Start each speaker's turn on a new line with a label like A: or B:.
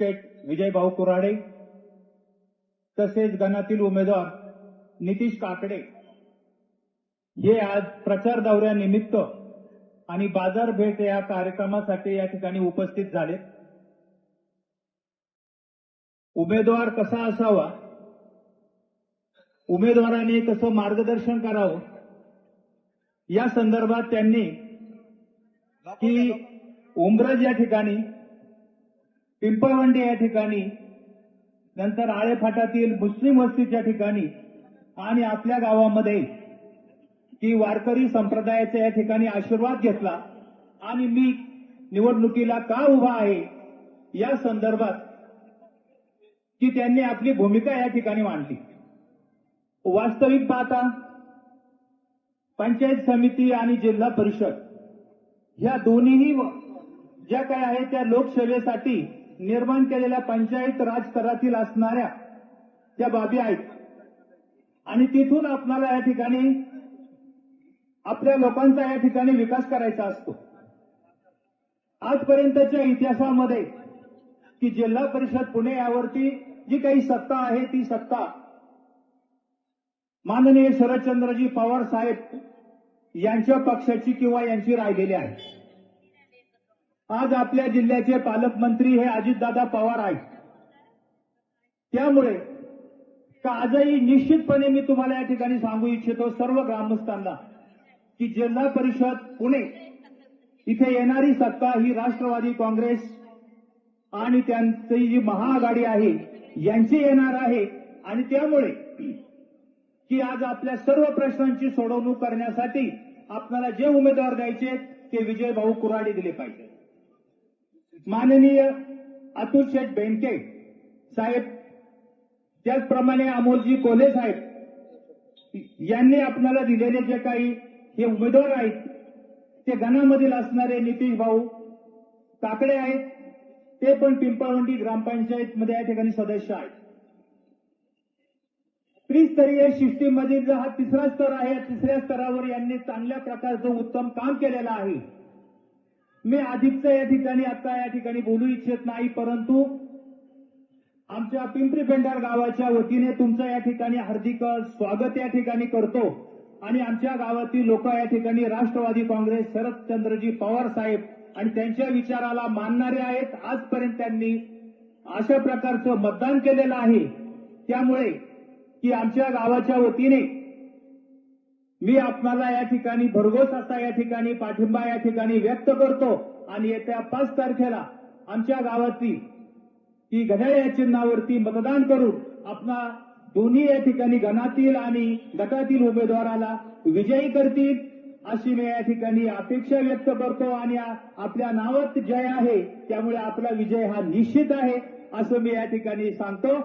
A: State विजयभाऊ Kurade तसेच गणातील उमेदवार नितीश काकडे. हे आज प्रचार दौऱ्यानिमित्त आणि बाजारपेठ या कार्यक्रमासाठी या ठिकाणी उपस्थित झाले. उमेदवार कसा असावा? उमेदवाराने कसं मार्गदर्शन करावं? या संदर्भात त्यांनी की उमरज या ठिकाणी पिंपळवंडी या ठिकाणी नंतर आळेफाटातील मुस्लिम वस्तीच्या ठिकाणी आणि आपल्या गावामध्ये की वारकरी संप्रदायाचा या ठिकाणी आशीर्वाद घेतला आणि मी निवडणुकीला का उभा आहे या संदर्भात की त्यांनी आपली भूमिका या ठिकाणी मांडली. वास्तविक पाहता पंचायत समिती आणि जिल्हा परिषद ह्या दोन्हीही ज्या काय आहे त्या लोकसेवेसाठी निर्माण केलेल्या पंचायत राज स्तरातील असणाऱ्या त्या बाबी आहेत आणि तिथून आपणाला या ठिकाणी आपल्या लोकांचा या ठिकाणी विकास करायचा असतो. आजपर्यंतच्या इतिहासामध्ये की जिल्हा परिषद पुणे यावरती जी काही सत्ता आहे ती सत्ता माननीय शरदचंद्रजी पवार साहेब यांच्या पक्षाची किंवा यांची राहिलेली आहे. आज आपल्या जिल्ह्याचे पालकमंत्री हे अजितदादा पवार आहेत. त्यामुळे का आजही निश्चितपणे मी तुम्हाला या ठिकाणी सांगू इच्छितो सर्व ग्रामस्थांना की जिल्हा परिषद पुणे इथे येणारी सत्ता ही राष्ट्रवादी काँग्रेस आणि त्यांची जी महाआघाडी आहे यांची येणार आहे. आणि त्यामुळे की आज आपल्या सर्व प्रश्नांची सोडवणूक करण्यासाठी आपल्याला जे उमेदवार द्यायचे ते विजय भाऊ कुराडे दिले पाहिजे माननीय अतुल शेठ बेंके साहेब त्याचप्रमाणे अमोलजी कोले साहेब यांनी आपल्याला दिलेले जे काही हे उमेदवार आहेत ते गणामधील असणारे नितीश भाऊ काकडे आहेत ते पण पिंपळवंडी ग्रामपंचायत मध्ये या ठिकाणी सदस्य आहेत. त्रिस्तरीय सिस्टीममधील जो हा तिसरा स्तर आहे या तिसऱ्या स्तरावर यांनी चांगल्या प्रकारचं उत्तम काम केलेलं आहे. मी अधिकचं या ठिकाणी आता या ठिकाणी बोलू इच्छित नाही परंतु आमच्या पिंपरी पेंढार गावाच्या वतीने तुमचं या ठिकाणी हार्दिक स्वागत या ठिकाणी करतो. आणि आमच्या गावातील लोक या ठिकाणी राष्ट्रवादी काँग्रेस शरदचंद्रजी पवार साहेब आणि त्यांच्या विचाराला मानणारे आहेत. आजपर्यंत त्यांनी अशा प्रकारचं मतदान केलेलं आहे. त्यामुळे की आमच्या गावाच्या वतीने मी आपणाला या ठिकाणी भरघोस असा या ठिकाणी पाठिंबा या ठिकाणी व्यक्त करतो आणि येत्या पाच तारखेला आमच्या गावातील ती घड्याळ या चिन्हावरती मतदान करून आपला दोन्ही या ठिकाणी गणातील आणि गटातील उमेदवाराला विजयी करतील अशी मी या ठिकाणी अपेक्षा व्यक्त करतो आणि आपल्या नावात जय आहे त्यामुळे आपला विजय हा निश्चित आहे असं मी या ठिकाणी सांगतो.